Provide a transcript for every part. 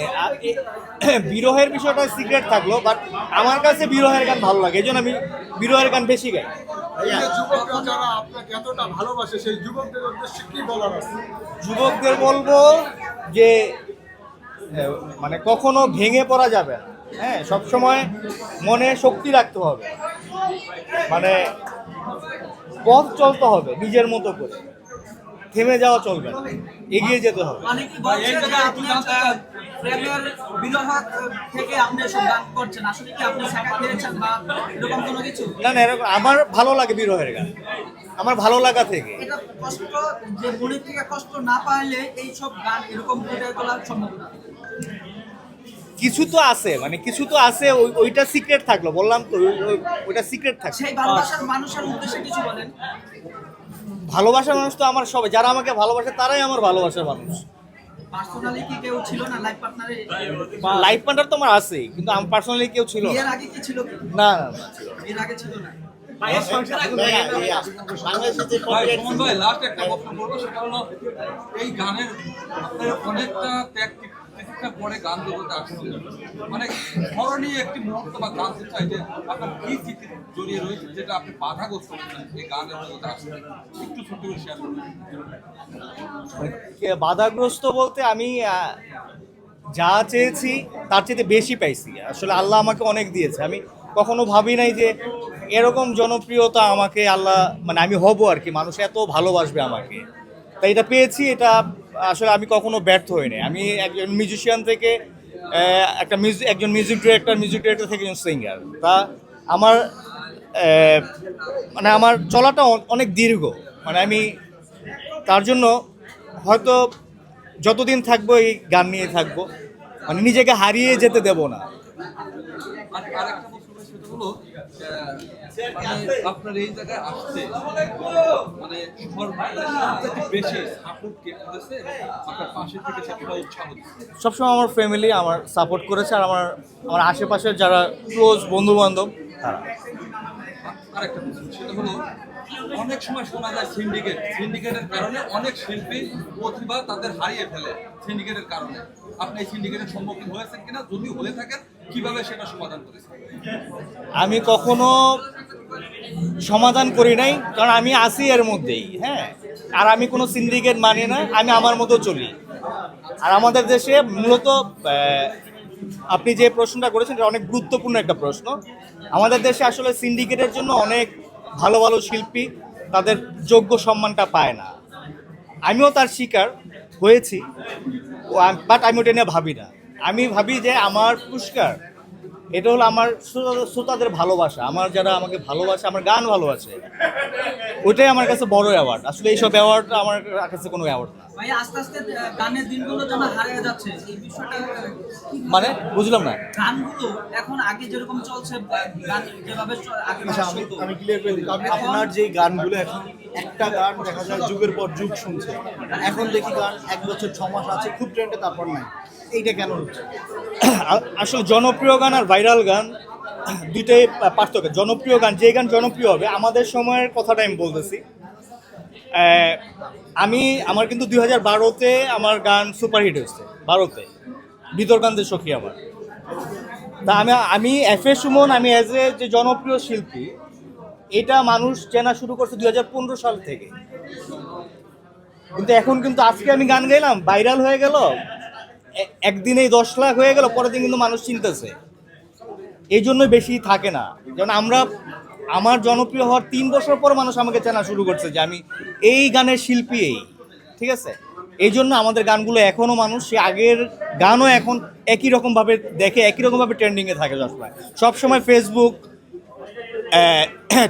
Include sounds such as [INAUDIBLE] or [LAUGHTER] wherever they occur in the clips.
[CLEARS THROAT] বিরহের বিষয়টা সিক্রেট থাকল বাট আমার কাছে বিরহের গান ভালো লাগে এই জন্য আমি বিরহের গান বেশি গাই। যুবকদের বলব যে মানে কখনো ভেঙে পড়া যাবে না। হ্যাঁ সবসময় মনে শক্তি রাখতে হবে। মানে পথ চলতে হবে নিজের মতো করে। থেমে যাওয়া চলবে না। এগিয়ে যেতে হবে। মানে না না এরকম আমার ভালো লাগে বিরহের গান। আমার ভালো লাগা থেকে। কষ্ট যে মনের থেকে কষ্ট না পাইলে এই সব গান এরকম ফুটে তোলার সম্ভাবনা কিছু তো আছে মানে কিছু তো আছে ওই- ওইটা সিক্রেট থাকল। বললাম তো ওই- ওই- ওইটা সিক্রেট থাকল। সেই ভালোবাসার মানুষের উদ্দেশ্যে কিছু বলেন। ভালোবাসার মানুষ তো আমার সবাই। যারা আমাকে ভালোবাসে তারাই আমার ভালোবাসার মানুষ। পার্সোনালি কি কেউ ছিল না লাইফ পার্টনারে লাইফ পার্টনার তো আমার আছেই কিন্তু আমার পার্সোনালি কেউ ছিল না। আগে কি ছিল? না। আগে ছিল এই গানের অনেকটা ত্যাগ তিতিক্ষা পরে গান জগতে আসছে। মানে স্মরণীয় একটি মুহূর্ত বা গান চাই যে আপনার কি স্মৃতি জড়িয়ে রয়েছে যেটা আপনি বাধাগ্রস্ত হচ্ছেন এই গানের জগতে আসছে। একটু ছোট করে শেয়ার করবেন বাধাগ্রস্ত বলতে আমি যা চেয়েছি তার চেয়ে বেশি পাইছি। আসলে আল্লাহ আমাকে অনেক দিয়েছে। আমি কখনো ভাবি নাই যে এরকম জনপ্রিয়তা আমাকে আল্লাহ মানে আমি হব আর কি। মানুষ এত ভালোবাসবে আমাকে। তাই এটা পেয়েছি, এটা আসলে আমি কখনো ব্যর্থ হইনি। আমি একজন মিউজিশিয়ান থেকে একটা মিউজিক একজন মিউজিক ডিরেক্টর মিউজিক ডিরেক্টর থেকে একজন সিঙ্গার তা আমার মানে আমার চলাটা অনেক দীর্ঘ। মানে আমি তার জন্য হয়তো যতদিন থাকব এই গান নিয়ে থাকব মানে নিজেকে হারিয়ে যেতে দেব না। হলো মানে আপনার এই জায়গায় আসছে। মানে বেশি সাপোর্ট আপনার পাশে থেকে উৎসাহ সবসময় আমার ফ্যামিলি আমার সাপোর্ট করেছে আর আমার আমার আশেপাশের যারা ক্লোজ বন্ধু বান্ধব তারা। আরেকটা সেটা হলো অনেক সময় শোনা যায় সিন্ডিকেট সিন্ডিকেটের কারণে অনেক শিল্পী প্রতিভা তাদের হারিয়ে ফেলে সিন্ডিকেটের কারণে। আপনি এই সিন্ডিকেটের সম্মুখীন হয়েছেন কিনা? যদি হয়ে থাকেন কীভাবে সেটা সমাধান করেছেন? আমি কখনো সমাধান করি নাই, কারণ আমি আছি এর মধ্যেই হ্যাঁ? আর আমি কোনো সিন্ডিকেট মানি না, আমি আমার মতো চলি। আর আমাদের দেশে মূলত আপনি যে প্রশ্নটা করেছেন, এটা অনেক গুরুত্বপূর্ণ একটা প্রশ্ন। আমাদের দেশে আসলে সিন্ডিকেটের জন্য অনেক ভালো ভালো শিল্পী তাদের যোগ্য সম্মানটা পায় না। আমিও তার শিকার হয়েছি বাট আমি ওটা নিয়ে ভাবি না। আমি ভাবি যে আমার পুরস্কার এটা হলো আমার শ্রোতাদের ভালোবাসা। আমার যারা আমাকে ভালোবাসে আমার গান ভালোবাসে ওইটাই আমার কাছে বড় অ্যাওয়ার্ড আসলে এইসব অ্যাওয়ার্ড আমার কাছে কোনো অ্যাওয়ার্ড না। আস্তে আস্তে গানের দিনগুলো যেন হারিয়ে যাচ্ছে এই বিষয়টা মানে বুঝলাম না। গানগুলো এখন আগে যেরকম চলছে গান যেভাবে আগে আচ্ছা আমি ক্লিয়ার করে এখন- আপনার যে গানগুলো এখন একটা গান দেখা যায় যুগের পর যুগ শুনছে। এখন দেখি গান এক বছর ছ মাস আছে খুব ট্রেন্ডে তারপর নাই। এইটা কেন হচ্ছে? আসলে জনপ্রিয় গান আর ভাইরাল গান দুইটাই পার্থক্য। জনপ্রিয় গান, যে গান জনপ্রিয় হবে, আমাদের সময়ের কথাটা আমি বলতেছি। আমি, আমার কিন্তু দুই হাজার বারোতে আমার গান সুপারহিট হয়েছে, বারোতে। বিতর্কান্তের সখী আমার। তা আমি আমি এফ এ সুমন, আমি অ্যাজ এ যে জনপ্রিয় শিল্পী, এটা মানুষ চেনা শুরু করছে দুই হাজার পনেরো সাল থেকে। কিন্তু এখন কিন্তু আজকে আমি গান গাইলাম, ভাইরাল হয়ে গেল একদিনেই দশ লাখ হয়ে গেল, পরের দিন কিন্তু মানুষ চিনতেছে। এই জন্যই বেশি থাকে না। যেমন আমরা, আমার জনপ্রিয় হওয়ার তিন বছর পর মানুষ আমাকে চেনা শুরু করছে যে আমি এই গানের শিল্পী এই, ঠিক আছে? এই জন্য আমাদের গানগুলো এখনও মানুষ, সে আগের গানও এখন একই রকমভাবে দেখে, একই রকমভাবে ট্রেন্ডিংয়ে থাকে সবসময় সবসময় ফেসবুক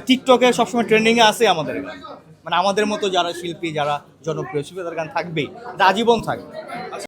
টিকটকে সবসময় ট্রেন্ডিংয়ে আছে আমাদের গান। মানে আমাদের মতো যারা শিল্পী, যারা জনপ্রিয়, শিল্পী, তাদের গান থাকবেই আজীবন থাকবে।